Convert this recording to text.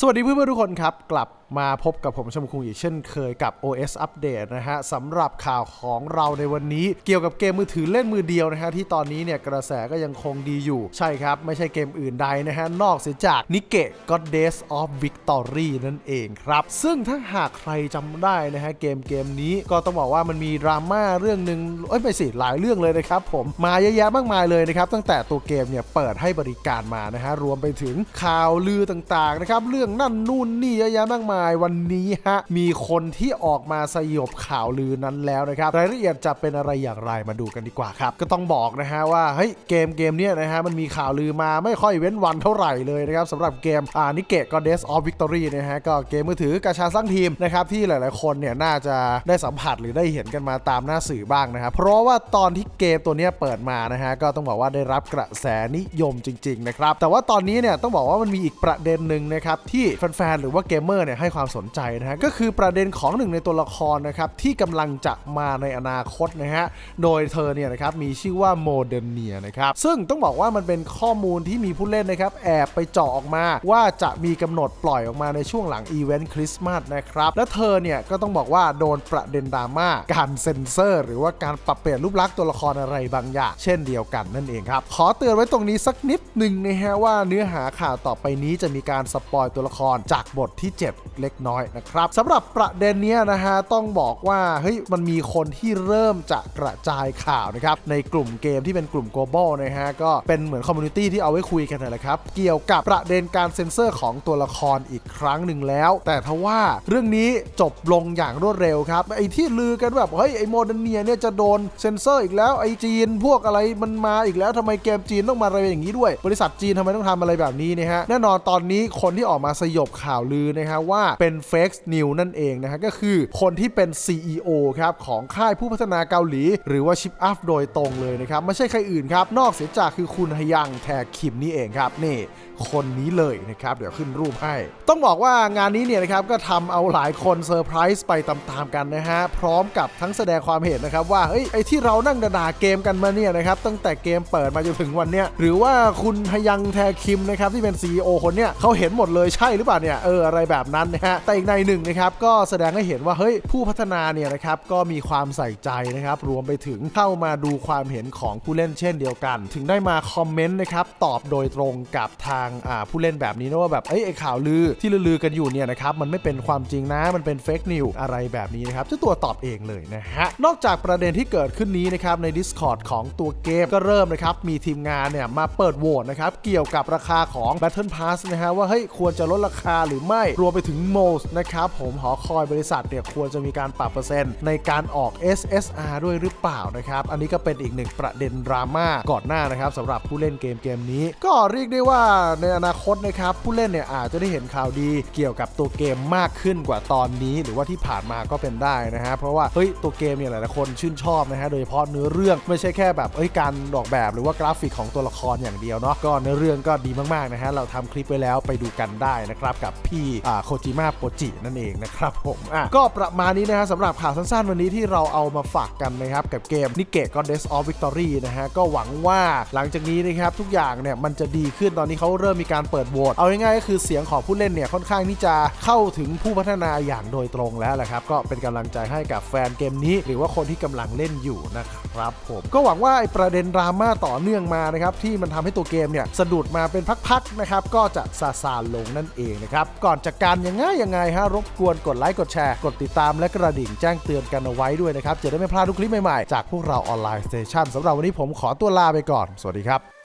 สวัสดีเพื่อนๆทุกคนครับ กลับ มาพบกับผมชมคุงอีกเช่นเคยกับ OS อัปเดตนะฮะสำหรับข่าวของเราในวันนี้ เกี่ยวกับเกมมือถือเล่นมือเดียวนะฮะที่ตอนนี้เนี่ยกระแสก็ยังคงดีอยู่ ใช่ครับ ไม่ใช่เกมอื่นใดนะฮะ นอกเสียจากนิเกะ Goddess of Victory นั่นเองครับ ซึ่งถ้าหากใครจำได้นะฮะ เกมเกมนี้ก็ต้องบอกว่ามันมีดราม่าเรื่องหนึ่งเอ้ยไม่สิหลายเรื่องเลยนะครับผมมาเยอะแยะมากมายเลยนะครับตั้งแต่ตัวเกมเนี่ยเปิดให้บริการมานะฮะรวมไปถึงข่าวลือต่างๆนะครับเรื่องนั่นนู่นนี่เยอะแยะมากมายวันนี้ฮะ มีคนที่ออกมาสยบข่าวลือนั้นแล้วนะครับ รายละเอียดจะเป็นอะไรอย่างไรมาดูกันดีกว่าครับ ก็ต้องบอกนะฮะว่าเฮ้ยเกมเกมเนี้ยนะฮะมันมีข่าวลือมาไม่ค่อยเว้นวันเท่าไหร่เลยนะครับสำหรับเกมอ่านิเกะ Goddess of Victory นะฮะก็เกมมือถือกาชาสร้างทีมนะครับที่หลาย ๆ คนเนี่ยน่าจะได้สัมผัสหรือได้เห็นกันมาตามหน้าสื่อบ้างนะครับเพราะว่าตอนที่เกมตัวเนี้ยเปิดมานะฮะก็ต้องบอกว่าได้รับกระแสนิยมจริง ๆ นะครับ แต่ว่าตอนนี้เนี่ยต้องบอกว่ามันมีอีกประเด็นหนึ่งนะครับที่แฟน ๆ หรือว่าเกมเมอร์เนี่ยให้ความสนใจนะฮะก็คือประเด็นของหนึ่งในตัวละครนะครับที่กำลังจะมาในอนาคตนะฮะโดยเธอเนี่ยนะครับมีชื่อว่าโมเดเนียนะครับซึ่งต้องบอกว่ามันเป็นข้อมูลที่มีผู้เล่นนะครับแอบไปเจาะออกมาว่าจะมีกำหนดปล่อยออกมาในช่วงหลังอีเวนต์คริสต์มาสนะครับและเธอเนี่ยก็ต้องบอกว่าโดนประเด็นดราม่าการเซ็นเซอร์ หรือว่าการปรับเปลี่ยนรูปลักษณ์ตัวละครอะไรบางอย่าง เช่นเดียวกันนั่นเองครับขอเตือนไว้ตรงนี้สักนิดหนึ่งนะฮะว่าเนื้อหาข่าวต่อไปนี้จะมีการสปอยตัวละครจากบทที่ 7เล็กน้อยนะครับสำหรับประเด็นนี้นะฮะต้องบอกว่าเฮ้ยมันมีคนที่เริ่มจะกระจายข่าวนะครับในกลุ่มเกมที่เป็นกลุ่ม global นะฮะก็เป็นเหมือนคอมมูนิตี้ที่เอาไว้คุยกันนั่นแหละครับเกี่ยวกับประเด็นการเซ็นเซอร์ของตัวละครอีกครั้งหนึ่งแล้ว แต่ทว่าเรื่องนี้จบลงอย่างรวดเร็วครับไอ้ที่ลือกันแบบเฮ้ยไอ้โมเดเนียเนี่ยจะโดนเซ็นเซอร์อีกแล้วไอ้จีนพวกอะไรมันมาอีกแล้วทำไมเกมจีนต้องมาอะไรอย่างนี้ด้วย บริษัทจีนทำไมต้องทำอะไรแบบนี้นะฮะแน่นอนตอนนี้คนที่ออกมาสยบข่าวลือนะฮะว่าเป็นเฟกซ์นิวนั่นเองนะฮะก็คือคนที่เป็น CEO ครับของค่ายผู้พัฒนาเกาหลี หรือว่าชิปอัพโดยตรงเลยนะครับ ไม่ใช่ใครอื่นครับ นอกเสียจากคือคุณฮยังแทคิมนี่เองครับ นี่คนนี้เลยนะครับ เดี๋ยวขึ้นรูปให้ ต้องบอกว่างานนี้เนี่ยนะครับ ก็ทำเอาหลายคนเซอร์ไพรส์ไปตามๆกันนะฮะ พร้อมกับทั้งแสดงความเห็นนะครับ ว่าเฮ้ยไอที่เรานั่งด่าเกมกันมาเนี่ยนะครับ ตั้งแต่เกมเปิดมาจนถึงวันเนี้ยหรือว่าคุณฮยังแทคิมนะครับที่เป็น CEO คนเนี้ยเขาเห็นหมดเลยใช่หรือเปล่าเนี่ยเอออะไรแบบนั้นนะฮะแต่อีกในหนึ่งนะครับก็แสดงให้เห็นว่าเฮ้ยผู้พัฒนาเนี่ยนะครับก็มีความใส่ใจนะครับรวมไปถึงเข้ามาดูความเห็นของผู้เล่นเช่นเดียวกัน ถึงได้มาคอมเมนต์นะครับตอบโดยตรงกับทางผู้เล่นแบบนี้นะว่าแบบเอ้ยไอข่าวลือที่ลือๆกันอยู่เนี่ยนะครับมันไม่เป็นความจริงนะมันเป็นเฟกนิวอะไรแบบนี้นะครับเจ้าตัวตอบเองเลยนะฮะนอกจากประเด็นที่เกิดขึ้นนี้นะครับใน Discord ของตัวเกมก็เริ่มนะครับมีทีมงานเนี่ยมาเปิดโหวตนะครับเกี่ยวกับราคาของ Battle Pass นะฮะว่าเฮ้ยควรจะลดราคาหรือไม่รวมไปถึง m o s นะครับผมหอคอยบริษัทเนี่ยควรจะมีการปรับเปอร์เซ็นต์ในการออก SSR ด้วยหรือเปล่านะครับ อันนี้ก็เป็นอีกหนึ่งประเด็นดราม่าก่อนหน้านะครับสำหรับผู้เล่นเกมเกมนี้ ก็เรียกได้ว่าในอนาคตนะครับ ผู้เล่นเนี่ยอาจจะได้เห็นข่าวดีเกี่ยวกับตัวเกมมากขึ้นกว่าตอนนี้ หรือว่าที่ผ่านมาก็เป็นได้นะฮะเพราะว่าเฮ้ยตัวเกมเนี่ยหลายๆคนชื่นชอบนะฮะโดยเฉพาะเนื้อเรื่องไม่ใช่แค่แบบเอ้ยการออกแบบหรือว่ากราฟิกของตัวละครอย่างเดียวเนาะก็เนื้อเรื่องก็ดีมากๆนะฮะเราทำคลิปไว้แล้วไปดูกันได้นะครับกับพี่โคจิมะโปจินั่นเองนะครับผมอะก็ประมาณนี้นะฮะสำหรับข่าวสั้นๆ วันนี้ที่เราเอามาฝากกันนะครับ กับเกมนิเกะ Goddess of Victory นะฮะ ก็หวังว่าหลังจากนี้นะครับ ทุกอย่างเนี่ย มันจะดีขึ้นตอนนี้เขาเริ่มมีการเปิดโหวตเอาง่ายๆก็คือเสียงของผู้เล่นเนี่ย ค่อนข้างที่จะเข้าถึงผู้พัฒนาอย่างโดยตรงแล้วแหละครับ ก็เป็นกำลังใจให้กับแฟนเกมนี้ หรือว่าคนที่กำลังเล่นอยู่นะครับผมก็หวังว่าไอ้ประเด็นดราม่าต่อเนื่องมานะครับที่มันทำให้ตัวเกมเนี่ยสะดุดมาเป็นพักๆนะครับก็จะซาซาลงนั่นเองนะครับก่อนจากการยังง่ายยังไงฮะรบกวนกดไลค์กดแชร์กดติดตามและกระดิ่งแจ้งเตือนกันเอาไว้ด้วยนะครับจะได้ไม่พลาดทุกคลิปใหม่ๆจากพวกเราออนไลน์สเตชันสำหรับวันนี้ผมขอตัวลาไปก่อน สวัสดีครับ